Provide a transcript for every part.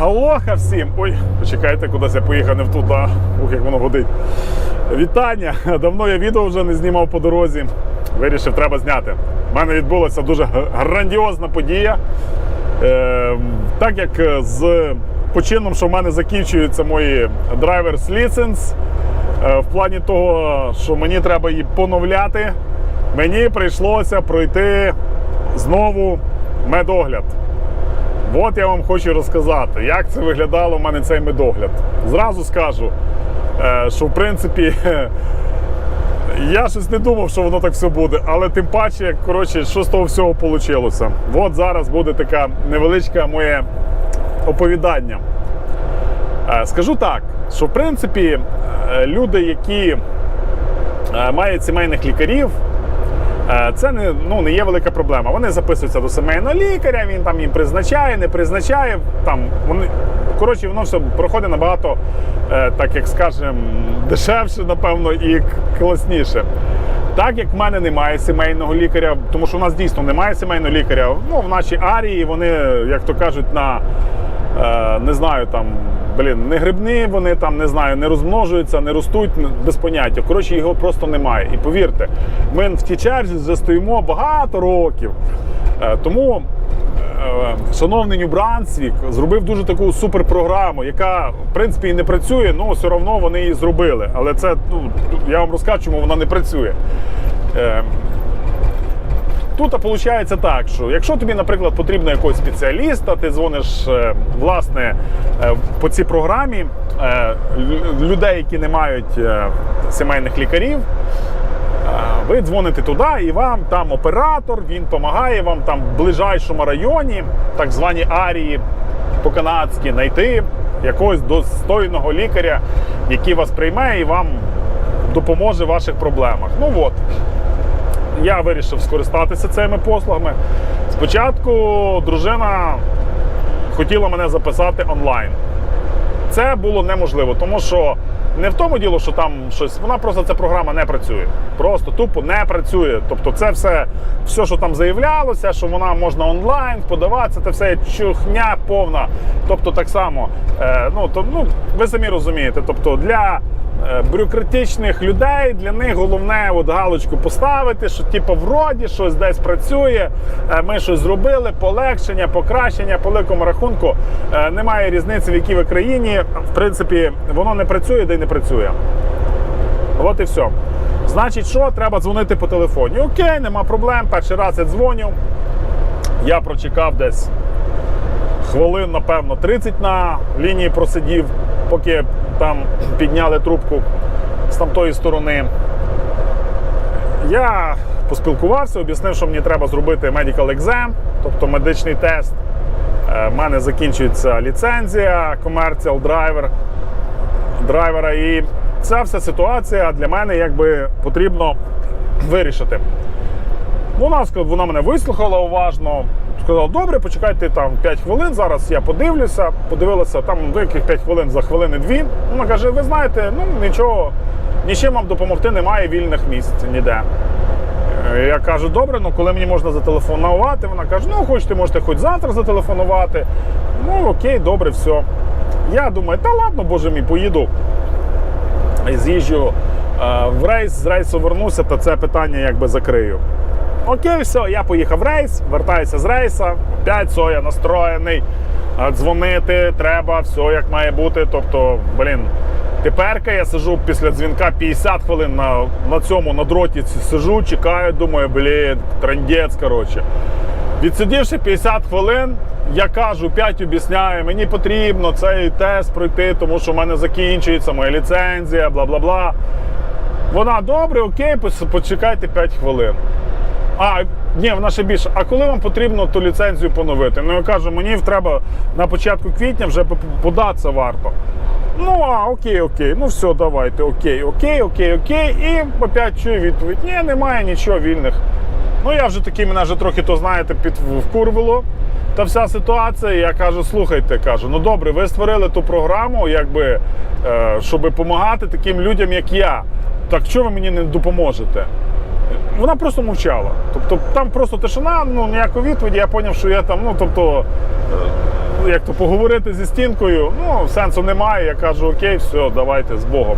Алоха всім! Ой, почекайте, кудись я поїхав не в туди. Ух, як воно годить. Вітання! Давно я відео вже не знімав по дорозі. Вирішив, треба зняти. У мене відбулася дуже грандіозна подія. Е, так як е, з почином, що в мене закінчуються мої driver's license, е, в плані того, що мені треба її поновляти, мені прийшлося пройти знову медогляд. От я вам хочу розказати, як це виглядало в мене цей медогляд. Зразу скажу, е, що в принципі я щось не думав, що воно так все буде, але тим паче, коротше, що з того всього вийшло. От зараз буде така невеличке моє оповідання. Е, Скажу так, що в принципі е, люди, які мають сімейних лікарів, Це не, ну, не є велика проблема. Вони записуються до сімейного лікаря, він там їм призначає, не призначає. Там, вони, коротше, воно все проходить набагато, е, так як скажемо, дешевше, напевно, і класніше. Так як в мене немає сімейного лікаря, тому що в нас дійсно немає сімейного лікаря. Ну, в нашій арії вони, як то кажуть, на е, не знаю, там, блін, не грибні, вони там не знаю, не розмножуються, не ростуть, без поняття. Коротше, його просто немає. І повірте, ми в тій черзі вже стоїмо багато років. Е, тому. е, Шановний Нюбрансвік зробив дуже таку суперпрограму, яка в принципі і не працює, але все одно вони її зробили. Але це ну, я вам розкажу, чому вона не працює. Тут виходить так, що якщо тобі, наприклад, потрібно якогось спеціаліста, ти дзвониш е, власне е, по цій програмі е, людей, які не мають сімейних лікарів. Ви дзвоните туди, і вам там оператор, він допомагає вам там в ближайшому районі, так звані арії по-канадськи, знайти якогось достойного лікаря, який вас прийме і вам допоможе в ваших проблемах. Ну от я вирішив скористатися цими послугами. Спочатку дружина хотіла мене записати онлайн. Це було неможливо, тому що не в тому діло, що там щось, вона просто ця програма не працює. Просто тупо не працює. Тобто, це все, все, що там заявлялося, що вона можна онлайн подаватися, це все чухня повна. Тобто, так само, е, ну, то, ну, ви самі розумієте, тобто для е, бюрократичних людей для них головне от галочку поставити, що типу, вроді щось десь працює, е, ми щось зробили, полегшення, покращення, по великому рахунку. е, Немає різниці, в якій ви країні. В принципі, воно не працює, де й не працює. От і все. Значить, що? Треба дзвонити по телефоні. Окей, нема проблем. Перший раз я дзвоню. Я прочекав десь хвилин, напевно, 30 на лінії просидів, поки там підняли трубку з тамтої сторони. Я поспілкувався, об'яснив, що мені треба зробити medical exam, тобто медичний тест. У мене закінчується ліцензія, commercial driver, драйвера. І ця вся ситуація для мене якби потрібно вирішити. Вона, вона мене вислухала уважно. Сказала, добре, почекайте там 5 хвилин. Зараз я подивлюся. Подивилася там деяких 5 хвилин за хвилини дві. Вона каже: ви знаєте, ну нічого, нічим вам допомогти немає вільних місць ніде. Е, Я кажу, добре, ну коли мені можна зателефонувати? Вона каже, ну хочете, можете хоч завтра зателефонувати. Ну окей, добре, все. Я думаю, та ладно, боже мій, поїду з'їжджу е, в рейс, з рейсу вернуся, то це питання якби закрию. Окей, все, я поїхав в рейс, вертаюся з рейса, опять все, я настроєний. е, Дзвонити треба, все як має бути. Тобто, блін, теперка я сижу після дзвінка 50 хвилин на, на цьому на дроті сижу, чекаю, думаю, блін, трандець, коротше. Відсидівши 50 хвилин, я кажу, 5 об'ясняю, мені потрібно цей тест пройти, тому що в мене закінчується моя ліцензія, бла бла бла. Вона добре, окей, почекайте 5 хвилин. А, ні, вона ще більше. А коли вам потрібно ту ліцензію поновити? Ну я кажу, мені треба на початку квітня вже податися варто. Ну, а окей, окей, ну все, давайте, окей, окей, окей, окей. І опять чую відповідь: ні, немає нічого вільних. Ну, я вже такий, мене вже трохи, то знаєте, під вкурвало. Та вся ситуація, я кажу, слухайте, кажу, ну добре, ви створили ту програму, якби, е, щоб допомагати таким людям, як я. Так чого ви мені не допоможете? Вона просто мовчала. Тобто там просто тишина, ну ніякої відповіді, я зрозумів, що я там, ну тобто. е, як то поговорити зі стінкою, ну сенсу немає. Я кажу, окей, все, давайте з Богом.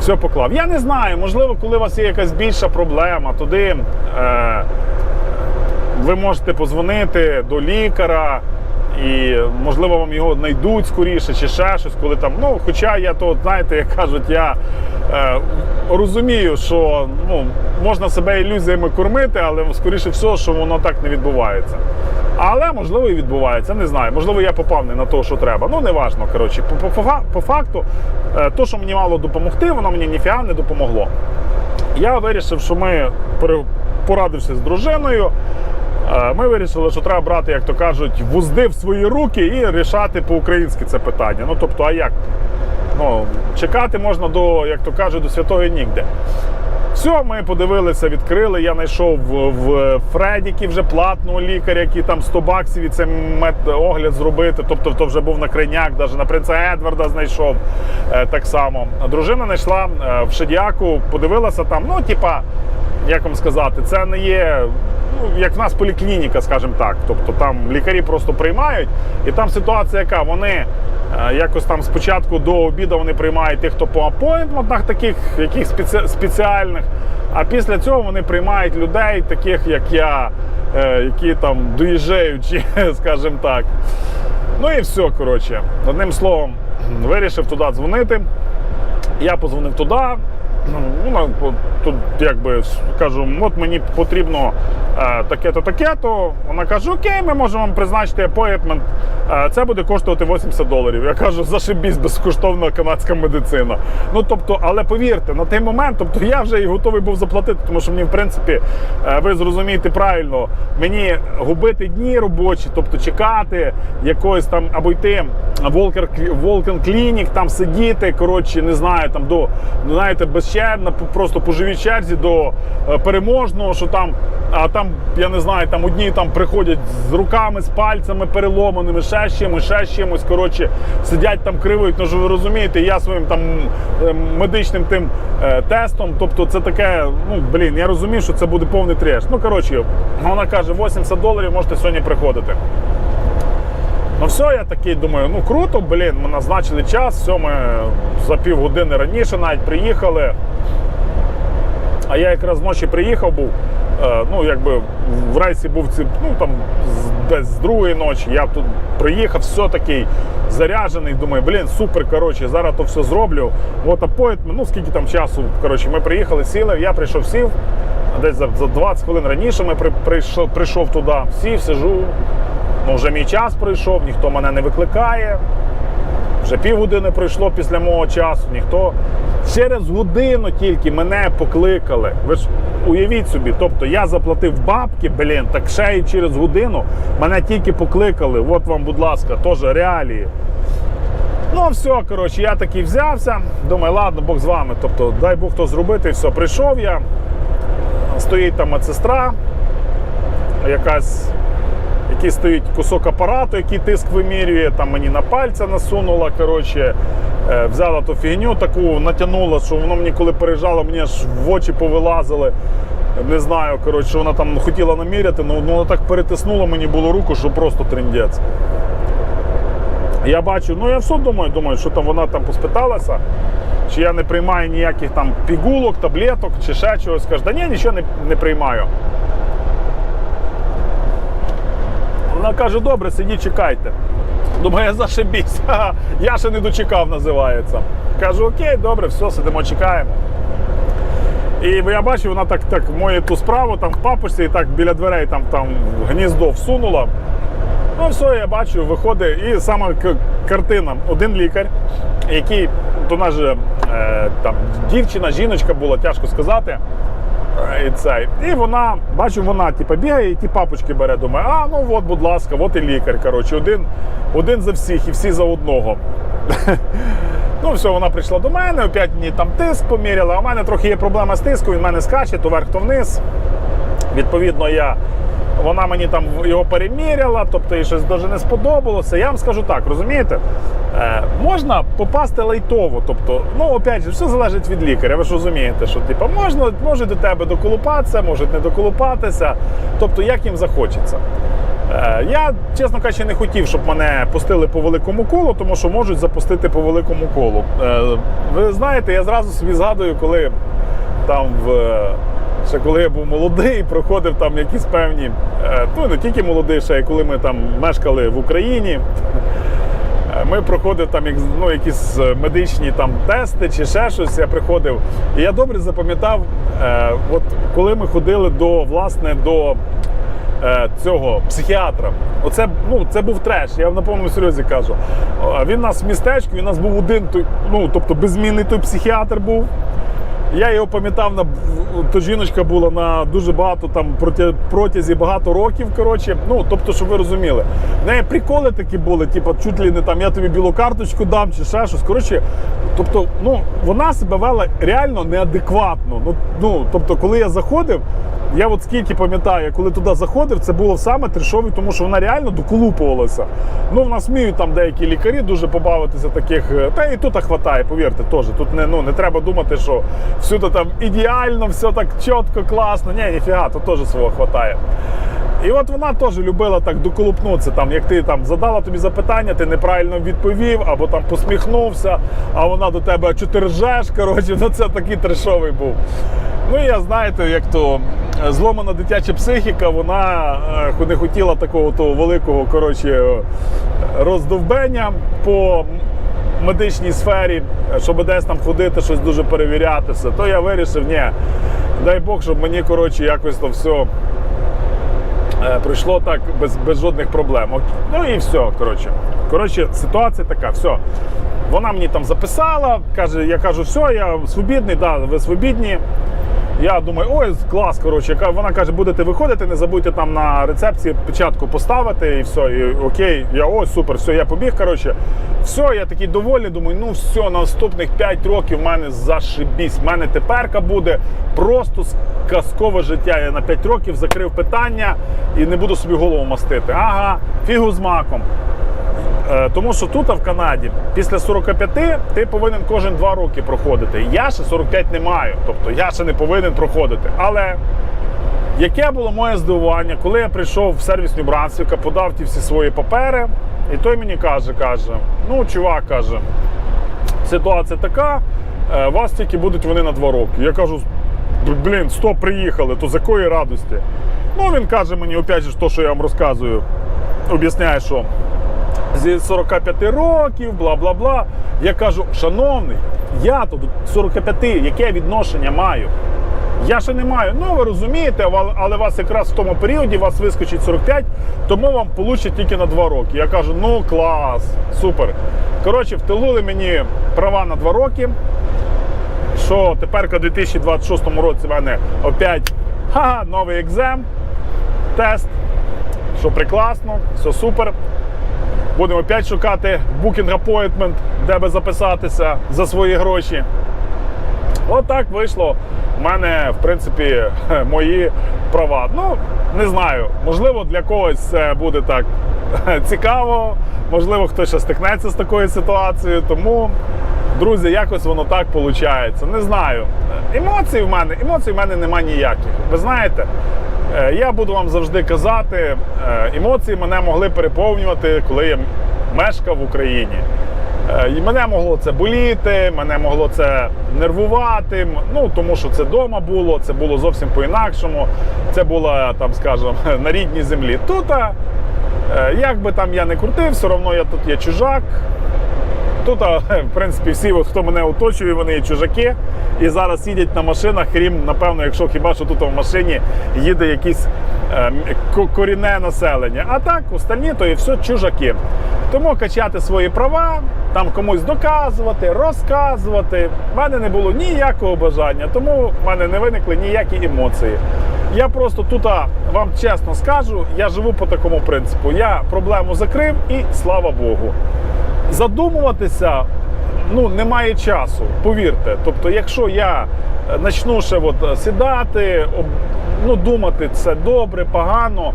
Все поклав. Я не знаю, можливо, коли у вас є якась більша проблема, туди е, ви можете позвонити до лікаря. І можливо вам його знайдуть скоріше, чи ще щось, коли там. Ну, хоча я то, знаєте, як кажуть, я е, розумію, що ну, можна себе ілюзіями кормити, але скоріше всього, що воно так не відбувається. Але можливо і відбувається, не знаю. Можливо, я попав не на те, що треба. Ну, не важно. Коротше, по, по, факту, е, то, що мені мало допомогти, воно мені ніфіга не допомогло. Я вирішив, що ми, порадившись з дружиною, е, ми вирішили, що треба брати, як то кажуть, вузди в свої руки і рішати по-українськи це питання. Ну, тобто, а як? Ну, чекати можна до, як то кажуть, до святої нігде. Все, ми подивилися, відкрили. Я знайшов в, Фредіки вже платного лікаря, який там 100 баксів і цей медогляд зробити. Тобто, то вже був на крайняк, навіть на принца Едварда знайшов е, так само. Дружина знайшла е, в Шедіаку, подивилася там, ну, типа, як вам сказати, це не є. Ну, як в нас поліклініка, скажімо так. Тобто там лікарі просто приймають, і там ситуація яка? Вони е, якось там спочатку до обіду вони приймають тих, хто по апойнтментах таких, яких спеці... спеціальних. А після цього вони приймають людей, таких як я, е, які там доїжджаючи, скажімо так. Ну і все, коротше. Одним словом, вирішив туди дзвонити. Я позвонив туди. Ну, вона тут якби кажу, от мені потрібно е, таке-то, таке-то. Вона каже, окей, ми можемо вам призначити апойтмент. Е, це буде коштувати 80 доларів. Я кажу, зашибісь, безкоштовна канадська медицина. Ну тобто, але повірте, на той момент, тобто я вже і готовий був заплатити, тому що мені, в принципі, е, ви зрозумієте правильно, мені губити дні робочі, тобто чекати якогось там або йти Волкен Клінік, там сидіти, коротше, не знаю, там до ну, знаєте, безчерно, просто по живій черзі до е, переможного, що там, а там, я не знаю, там одні там приходять з руками, з пальцями переломаними, ще з чимось, ще з чимось. Коротше, сидять там кривають. Ну ж ви розумієте, я своїм там е, медичним тим е, тестом. Тобто, це таке, ну блін, я розумію, що це буде повний треш. Ну коротше, вона каже, 80 доларів можете сьогодні приходити. Ну все, я такий думаю, ну круто, блін, ми назначили час, все, ми за півгодини раніше навіть приїхали. А я якраз ночі приїхав був. е, Ну, якби в рейсі був ці, ну там десь з другої ночі. Я тут приїхав, все такий заряджений. Думаю, блін, супер. Коротше, зараз то все зроблю. От апойтмент, ну скільки там часу. Коротше, ми приїхали, сіли, я прийшов, сів. Десь за, за 20 хвилин раніше ми при, прийшов, прийшов туди, сів, сижу. Ну, вже мій час пройшов, ніхто мене не викликає. Вже півгодини пройшло після мого часу, ніхто. Через годину тільки мене покликали. Ви ж уявіть собі, тобто я заплатив бабки, блін, так ще й через годину мене тільки покликали. От вам, будь ласка, теж реалії. Ну, все, коротше, я таки взявся. Думаю, ладно, Бог з вами. Тобто, дай Бог то зробити. Все, прийшов я. Стоїть там медсестра, якась який стоїть кусок апарату, який тиск вимірює, там мені на пальця насунула. Коротше, взяла ту фігню таку, натягнула, що воно мені коли переїжджало, мені аж в очі повилазили. Не знаю, коротше, що вона там хотіла наміряти, але воно так перетиснуло мені було руку, що просто трендець. Я бачу, ну я все думаю, думаю, що там вона там поспиталася, чи я не приймаю ніяких там пігулок, таблеток, чи ще чогось. Каже, да ні, нічого не, не приймаю. Вона каже, добре, сидіть, чекайте. Думаю, зашибісь. Я ще не дочекав, називається. Кажу, окей, добре, все, сидимо, чекаємо. І я бачу, вона так, так моє ту справу там в папочці і так біля дверей там, там гніздо всунула. Ну, все, я бачу, виходить. І саме картина. Один лікар, який до нас е, там дівчина, жіночка була, тяжко сказати. Е, І цей. І вона, бачу, вона типу, бігає і ті папочки бере. Думає, а ну от, будь ласка, от і лікар. Коротше, один, один за всіх і всі за одного. Ну, все, вона прийшла до мене, опять мені там тиск поміряла. В мене трохи є проблема з тиском, він в мене скаче, то вверх, то вниз. Відповідно, я. Вона мені там його переміряла, тобто їй щось дуже не сподобалося. Я вам скажу так, розумієте? Е, можна попасти лайтово. Тобто, ну опять же, все залежить від лікаря. Ви ж розумієте, що типу, можна, може до тебе доколупатися, може не доколупатися. Тобто, як їм захочеться. Е, Я, чесно кажучи, не хотів, щоб мене пустили по великому колу, тому що можуть запустити по великому колу. Е, Ви знаєте, я зразу собі згадую, коли там в. Ще коли я був молодий, проходив там якісь певні, е, ну не тільки молодий, ще коли ми там мешкали в Україні. Е, Ми проходив там ну, якісь е, медичні там тести чи ще щось. Я приходив. І я добре запам'ятав, от коли ми ходили до власне до цього психіатра. Оце ну це був треш. Я на повному серйозі кажу. Він у нас в містечку, він у нас був один ну тобто беззмінний той психіатр був. Я його пам'ятав на то жіночка була на дуже багато там протязі багато років. Коротше, ну тобто, щоб ви розуміли, в неї приколи такі були, типу, чуть ли не там я тобі білу карточку дам чи ще щось. Коротше, тобто, ну вона себе вела реально неадекватно. Ну, ну тобто, коли я заходив. Я от скільки пам'ятаю, я коли туди заходив, це було саме трешові, тому що вона реально доколупувалася. Ну, в нас вміють там деякі лікарі дуже побавитися таких. е, Та і тут хватає, повірте, теж. Тут не, ну, не треба думати, що всюди там ідеально, все так чітко, класно. Ні, ніфіга, тут теж свого хватає. І от вона теж любила так доколупнутися, там, як ти там задала тобі запитання, ти неправильно відповів, або там посміхнувся, а вона до тебе «А ти ржеш, коротше, ну це такий трешовий був. Ну і я знаєте, як то е, зломана дитяча психіка, вона е, не хотіла такого того великого коротше, е, роздовбення по медичній сфері, щоб десь там ходити, щось дуже перевірятися. То я вирішив, ні, дай Бог, щоб мені коротше, якось то все пройшло так без, без жодних проблем. Ну і все, коротше. Коротше, ситуація така, все. Вона мені там записала, каже, я кажу, все, я свобідний, да, ви свобідні. Я думаю, ой, клас, коротше. Вона каже, будете виходити, не забудьте там на рецепції печатку поставити і все. І окей, я ой, супер, все, я побіг. Коротше, все, я такий довольний. Думаю, ну все, на наступних 5 років в мене зашибісь. В мене теперка буде просто казкове життя. Я на 5 років закрив питання і не буду собі голову мастити. Ага, фігу з маком. Е, Тому що тут, в Канаді, після 45 ти повинен кожен 2 роки проходити. Я ще 45 не маю, тобто я ще не повинен проходити. Але яке було моє здивування, коли я прийшов в сервіс Нью-Брансвіка, подав ті всі свої папери, і той мені каже, каже: ну, чувак каже, ситуація така, е, вас тільки будуть вони на 2 роки. Я кажу, блін, стоп, приїхали, то з якої радості? Ну, він каже мені, опять же, то, що я вам розказую, об'ясняє, що зі 45 років, бла бла бла. Я кажу, шановний, я тут 45, яке відношення маю? Я ще не маю. Ну ви розумієте, але- вас якраз в тому періоді вас вискочить 45, тому вам получать тільки на 2 роки. Я кажу, ну клас, супер. Коротше, втилили мені права на 2 роки. Що тепер у 2026 році в мене опять ха, новий екзем, тест. Що прекрасно, все супер. Будемо опять шукати booking appointment, де би записатися за свої гроші. От так вийшло. У мене, в принципі, мої права. Ну, не знаю. Можливо, для когось це буде так цікаво. Можливо, хтось ще стикнеться з такою ситуацією. Тому, друзі, якось воно так виходить. Не знаю. Емоцій в мене, емоцій в мене немає ніяких. Ви знаєте, я буду вам завжди казати, е, емоції мене могли переповнювати, коли я мешкав в Україні. Е, І мене могло це боліти, мене могло це нервувати. Ну тому що це вдома було, це було зовсім по-інакшому. Це було там, скажімо, на рідній землі. Тут, е, як би там я не крутив, все одно я тут є чужак. Тут, в принципі, всі, от, хто мене оточує, вони є чужаки. І зараз їдять на машинах, крім, напевно, якщо хіба що тут в машині їде якесь е, корінне населення. А так, остальні то і все чужаки. Тому качати свої права, там комусь доказувати, розказувати. В мене не було ніякого бажання, тому в мене не виникли ніякі емоції. Я просто тут вам чесно скажу, я живу по такому принципу. Я проблему закрив і слава Богу задумуватися ну, немає часу, повірте. Тобто, якщо я е, почну ще от, е, сідати, ну, думати, це добре, погано,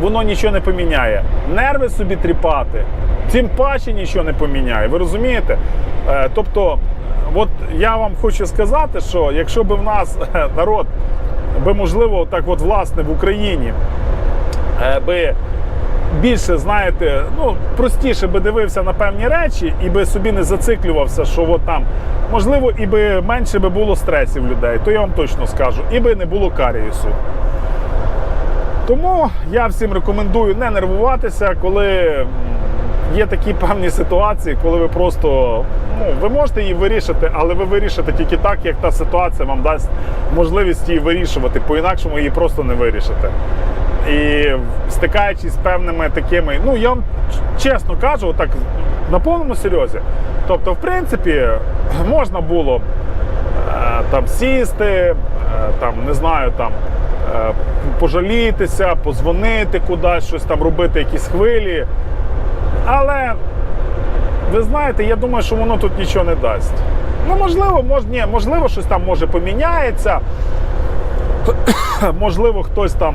воно нічого не поміняє. Нерви собі тріпати, тим паче нічого не поміняє. Ви розумієте? Е, Тобто, от я вам хочу сказати, що якщо б в нас е, народ би можливо так, от власне в Україні е, би більше, знаєте, ну, простіше би дивився на певні речі і би собі не зациклювався, що от там, можливо, і би менше би було стресів людей, то я вам точно скажу, і би не було карієсу. Тому я всім рекомендую не нервуватися, коли є такі певні ситуації, коли ви просто ну, ви можете її вирішити, але ви вирішите тільки так, як та ситуація вам дасть можливість її вирішувати, по-інакшому її просто не вирішите. І стикаючись з певними такими, ну я вам чесно кажу, так на повному серйозі. Тобто, в принципі, можна було е, там сісти, е, там не знаю, там е, пожалітися, позвонити кудись, щось там робити, якісь хвилі. Але ви знаєте, я думаю, що воно тут нічого не дасть. Ну, можливо, мож, ні, можливо, щось там може поміняється. можливо, хтось там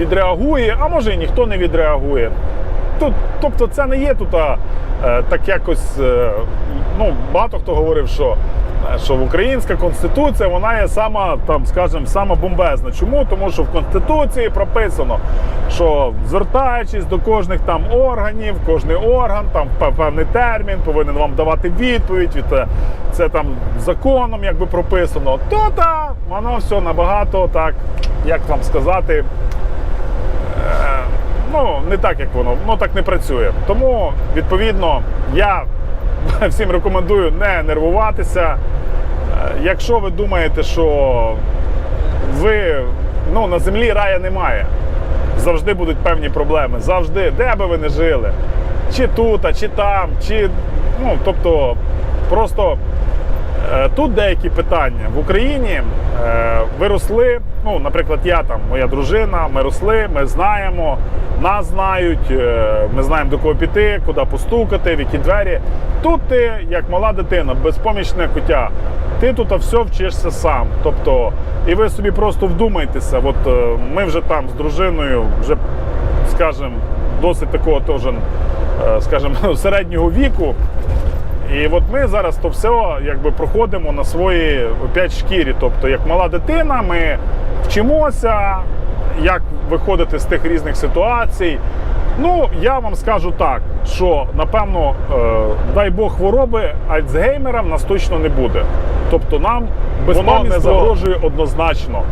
відреагує, а може і ніхто не відреагує. Тут, тобто це не є тут а, е, так якось. е, ну, багато хто говорив, що, що українська конституція вона є сама, там, скажімо, сама бомбезна. Чому? Тому що в Конституції прописано, що звертаючись до кожних там органів, кожний орган там певний термін повинен вам давати відповідь. І це, це там законом якби прописано. То та воно все набагато так, як вам сказати. е, Ну, не так, як воно, ну так не працює. Тому, відповідно, я всім рекомендую не нервуватися. Якщо ви думаєте, що ви ну, на землі рая немає, завжди будуть певні проблеми. Завжди, де би ви не жили. Чи тут, чи там, чи. Ну, тобто, просто Тут деякі питання в Україні е, ви росли. Ну, наприклад, я там, моя дружина, ми росли, ми знаємо, нас знають, е, ми знаємо до кого піти, куди постукати, в які двері. Тут ти, як мала дитина, безпомічне куття, ти тут все вчишся сам. Тобто, і ви собі просто вдумайтеся. От е, ми вже там з дружиною, вже, скажімо, досить такого теж, е, скажімо, середнього віку. І от ми зараз то все якби проходимо на своїй опять шкірі. Тобто, як мала дитина, ми вчимося, як виходити з тих різних ситуацій. Ну, я вам скажу так, що напевно, е, дай Бог хвороби Альцгеймера в нас точно не буде. Тобто нам воно не загрожує однозначно.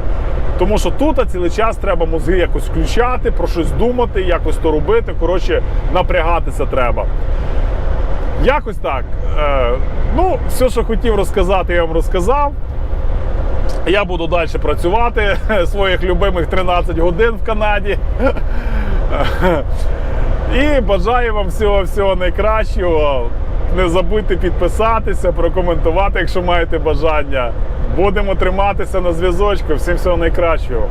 Тому що тут цілий час треба мозги якось включати, про щось думати, якось то робити. Коротше, напрягатися треба. Якось так. Е, ну, все, що хотів розказати, я вам розказав. Я буду далі працювати своїх любимих 13 годин в Канаді. І бажаю вам всього всього найкращого. Не забудьте підписатися, прокоментувати, якщо маєте бажання. Будемо триматися на зв'язочку. Всім всього найкращого.